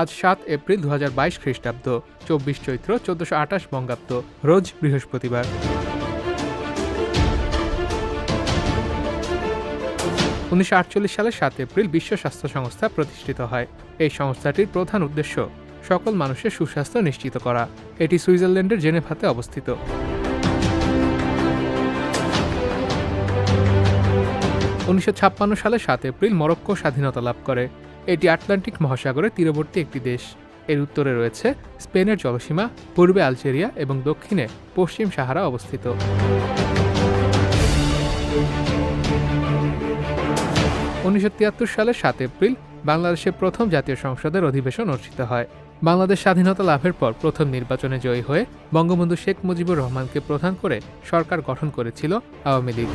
আজ সাত এপ্রিল দু হাজার বাইশ খ্রিস্টাব্দ, চব্বিশ চৈত্র চোদ্দশো আঠাশ বঙ্গাব্দ, রোজ বৃহস্পতিবার। উনিশশো আটচল্লিশ সালের সাত এপ্রিল বিশ্ব স্বাস্থ্য সংস্থা প্রতিষ্ঠিত হয়। এই সংস্থাটির প্রধান উদ্দেশ্য, সকল মানুষের সুস্বাস্থ্য নিশ্চিত করা। এটি সুইজারল্যান্ডের জেনেভাতে অবস্থিত। উনিশশো ছাপ্পান্ন সালে সাত এপ্রিল মরক্কো স্বাধীনতা লাভ করে। এটি আটলান্টিক মহাসাগরের তীরবর্তী একটি দেশ। এর উত্তরে রয়েছে স্পেনের জলসীমা, পূর্বে আলজেরিয়া এবং দক্ষিণে পশ্চিম সাহারা অবস্থিত। উনিশশো সালের সাত এপ্রিল বাংলাদেশের প্রথম জাতীয় সংসদের অধিবেশন অনুষ্ঠিত হয়। বাংলাদেশ স্বাধীনতা লাভের পর প্রথম নির্বাচনে জয়ী হয়ে বঙ্গবন্ধু শেখ মুজিবুর রহমানকে প্রধান করে সরকার গঠন করেছিল আওয়ামী লীগ।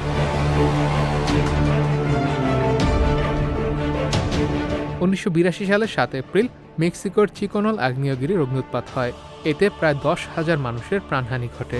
উনিশশো বিরাশি সালের সাত এপ্রিল মেক্সিকোর চিকোনল আগ্নেয়গিরির অগ্নুৎপাত হয়। এতে প্রায় দশ হাজার মানুষের প্রাণহানি ঘটে।